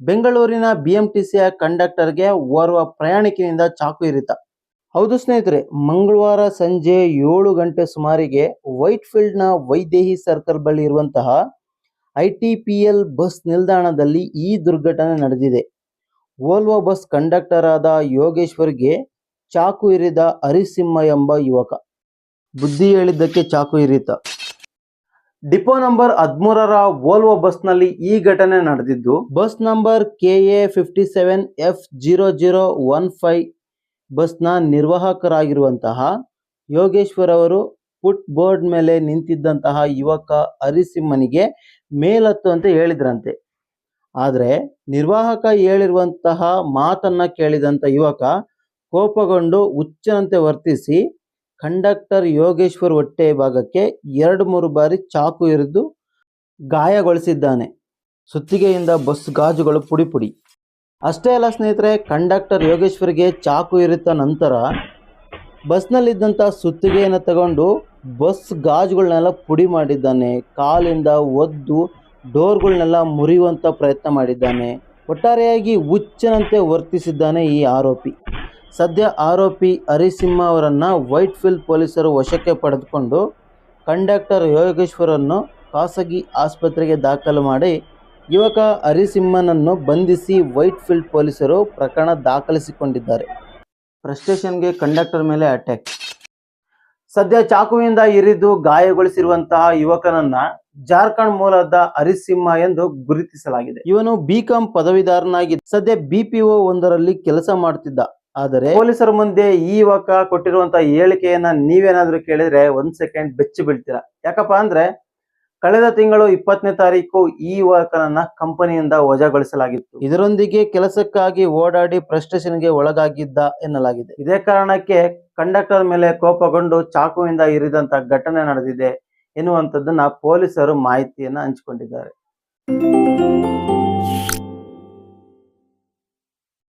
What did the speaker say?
ಬೆಂಗಳೂರಿನ ಬಿಎಂಟಿಸಿಯ ಕಂಡಕ್ಟರ್ಗೆ ಓರ್ವ ಪ್ರಯಾಣಿಕನಿಂದ ಚಾಕು ಇರಿತ. ಹೌದು ಸ್ನೇಹಿತರೆ, ಮಂಗಳವಾರ ಸಂಜೆ ಏಳು ಗಂಟೆ ಸುಮಾರಿಗೆ ವೈಟ್ ಫೀಲ್ಡ್ನ ವೈದೇಹಿ ಸರ್ಕಲ್ ಬಳಿ ಇರುವಂತಹ I T P L bus ನಿಲ್ದಾಣದಲ್ಲಿ ಈ ದುರ್ಘಟನೆ ನಡೆದಿದೆ. ಓಲ್ವ ಬಸ್ ಕಂಡಕ್ಟರ್ ಆದ ಯೋಗೇಶ್ವರ್ಗೆ ಚಾಕು ಇರಿದ ಹರಿಸಿಂಹ ಎಂಬ ಯುವಕ. ಬುದ್ಧಿ ಹೇಳಿದ್ದಕ್ಕೆ ಚಾಕು ಇರಿತ. ಡಿಪೋ ನಂಬರ್ ಹದಿಮೂರರ ವೋಲ್ವೋ ಬಸ್ನಲ್ಲಿ ಈ ಘಟನೆ ನಡೆದಿದ್ದು, bus number K A fifty seven F zero zero one five ಬಸ್ನ ನಿರ್ವಾಹಕರಾಗಿರುವಂತಹ ಯೋಗೇಶ್ವರ್ ಅವರು ಫುಟ್ ಬೋರ್ಡ್ ಮೇಲೆ ನಿಂತಿದ್ದಂತಹ ಯುವಕ ಹರಿಸಿಂಹನಿಗೆ ಮೇಲತ್ತು ಅಂತ ಹೇಳಿದ್ರಂತೆ. ಆದರೆ ನಿರ್ವಾಹಕ ಹೇಳಿರುವಂತಹ ಮಾತನ್ನ ಕೇಳಿದಂತ ಯುವಕ ಕೋಪಗೊಂಡು ಹುಚ್ಚನಂತೆ ವರ್ತಿಸಿ ಕಂಡಕ್ಟರ್ ಯೋಗೇಶ್ವರ್ ಹೊಟ್ಟೆ ಭಾಗಕ್ಕೆ ಎರಡು ಮೂರು ಬಾರಿ ಚಾಕು ಇರಿದು ಗಾಯಗೊಳಿಸಿದ್ದಾನೆ. ಸುತ್ತಿಗೆಯಿಂದ ಬಸ್ ಗಾಜುಗಳು ಪುಡಿ ಪುಡಿ. ಅಷ್ಟೇ ಅಲ್ಲ ಸ್ನೇಹಿತರೆ, ಕಂಡಕ್ಟರ್ ಯೋಗೇಶ್ವರ್ಗೆ ಚಾಕು ಇರಿತ ನಂತರ ಬಸ್ನಲ್ಲಿದ್ದಂಥ ಸುತ್ತಿಗೆಯನ್ನು ತಗೊಂಡು ಬಸ್ ಗಾಜುಗಳನ್ನೆಲ್ಲ ಪುಡಿ ಮಾಡಿದ್ದಾನೆ. ಕಾಲಿಂದ ಒದ್ದು ಡೋರ್ಗಳನ್ನೆಲ್ಲ ಮುರಿಯುವಂಥ ಪ್ರಯತ್ನ ಮಾಡಿದ್ದಾನೆ. ಒಟ್ಟಾರೆಯಾಗಿ ಹುಚ್ಚನಂತೆ ವರ್ತಿಸಿದ್ದಾನೆ ಈ ಆರೋಪಿ. ಸದ್ಯ ಆರೋಪಿ ಹರಿಸಿಂಹ ಅವರನ್ನು ವೈಟ್ ಫೀಲ್ಡ್ ಪೊಲೀಸರು ವಶಕ್ಕೆ ಪಡೆದುಕೊಂಡು ಕಂಡಕ್ಟರ್ ಯೋಗೇಶ್ವರನ್ನು ಖಾಸಗಿ ಆಸ್ಪತ್ರೆಗೆ ದಾಖಲು ಮಾಡಿ ಯುವಕ ಹರಿಸಿಂಹನನ್ನು ಬಂಧಿಸಿ ವೈಟ್ ಫೀಲ್ಡ್ ಪೊಲೀಸರು ಪ್ರಕರಣ ದಾಖಲಿಸಿಕೊಂಡಿದ್ದಾರೆ. ಫ್ರಸ್ಟ್ರೇಷನ್ಗೆ ಕಂಡಕ್ಟರ್ ಮೇಲೆ ಅಟ್ಯಾಕ್ ಸದ್ಯ ಚಾಕುವಿಂದ ಇರಿದು ಗಾಯಗೊಳಿಸಿರುವಂತಹ ಯುವಕನನ್ನ ಜಾರ್ಖಂಡ್ ಮೂಲದ ಹರಿಸಿಂಹ ಎಂದು ಗುರುತಿಸಲಾಗಿದೆ. ಇವನು ಬಿಕಾಂ ಪದವೀಧರನಾಗಿ ಸದ್ಯ ಬಿಪಿಒ ಒಂದರಲ್ಲಿ ಕೆಲಸ ಮಾಡುತ್ತಿದ್ದ. ಆದರೆ ಪೊಲೀಸರ ಮುಂದೆ ಈ ಯುವಕ ಕೊಟ್ಟಿರುವಂತಹ ಹೇಳಿಕೆಯನ್ನ ನೀವೇನಾದ್ರೂ ಕೇಳಿದ್ರೆ ಒಂದ್ ಸೆಕೆಂಡ್ ಬೆಚ್ಚಿ ಬೀಳ್ತೀರಾ. ಯಾಕಪ್ಪ ಅಂದ್ರೆ ಕಳೆದ ತಿಂಗಳು ಇಪ್ಪತ್ತನೇ ತಾರೀಕು ಈ ಯುವಕನನ್ನ ಕಂಪನಿಯಿಂದ ವಜಾಗೊಳಿಸಲಾಗಿತ್ತು. ಇದರೊಂದಿಗೆ ಕೆಲಸಕ್ಕಾಗಿ ಓಡಾಡಿ ಫ್ರಸ್ಟ್ರೇಷನ್ಗೆ ಒಳಗಾಗಿದ್ದ ಎನ್ನಲಾಗಿದೆ. ಇದೇ ಕಾರಣಕ್ಕೆ ಕಂಡಕ್ಟರ್ ಮೇಲೆ ಕೋಪಗೊಂಡು ಚಾಕುವಿಂದ ಇರಿದಂತ ಘಟನೆ ನಡೆದಿದೆ ಎನ್ನುವಂಥದ್ದನ್ನ ಪೊಲೀಸರು ಮಾಹಿತಿಯನ್ನ ಹಂಚಿಕೊಂಡಿದ್ದಾರೆ.